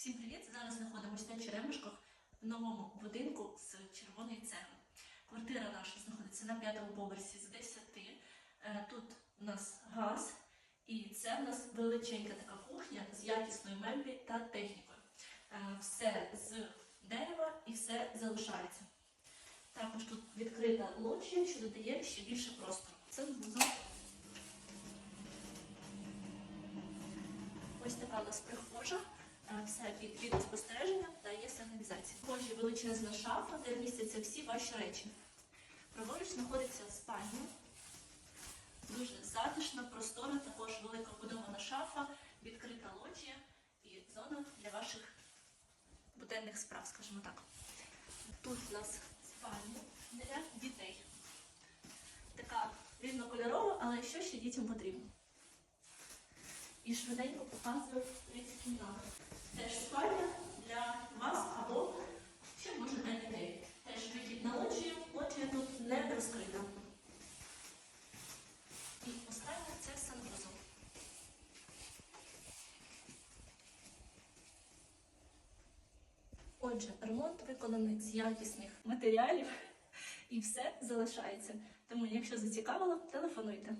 Всім привіт! Зараз знаходимося на Черемушках в новому будинку з червоної цегли. Квартира наша знаходиться на п'ятому поверсі з 10. Е, Тут у нас газ, і це в нас величенька така кухня з якісною меблі та технікою. Е, Все з дерева і все залишається. Також тут відкрита лоджія, що додає ще більше простору. Це вузол. Ось така у нас прихожа. Е, Все під відеоспостереження та є сигналізація. Кожі величезна шафа, де містяться всі ваші речі. Праворуч знаходиться спальня. Дуже затишна, простора, також велика будована шафа, відкрита лоджія і зона для ваших буденних справ, скажімо так. Тут у нас спальня для дітей. Така різнокольорова, але що ще дітям потрібно? І швиденько показую третю кімнату. Теж спальня для вас або ще може для дітей. Теж вихід на лоджію, лоджія тут не розкрита. І останнє це санвузол. Отже, ремонт виконаний з якісних матеріалів і все залишається. Тому, якщо зацікавило, телефонуйте.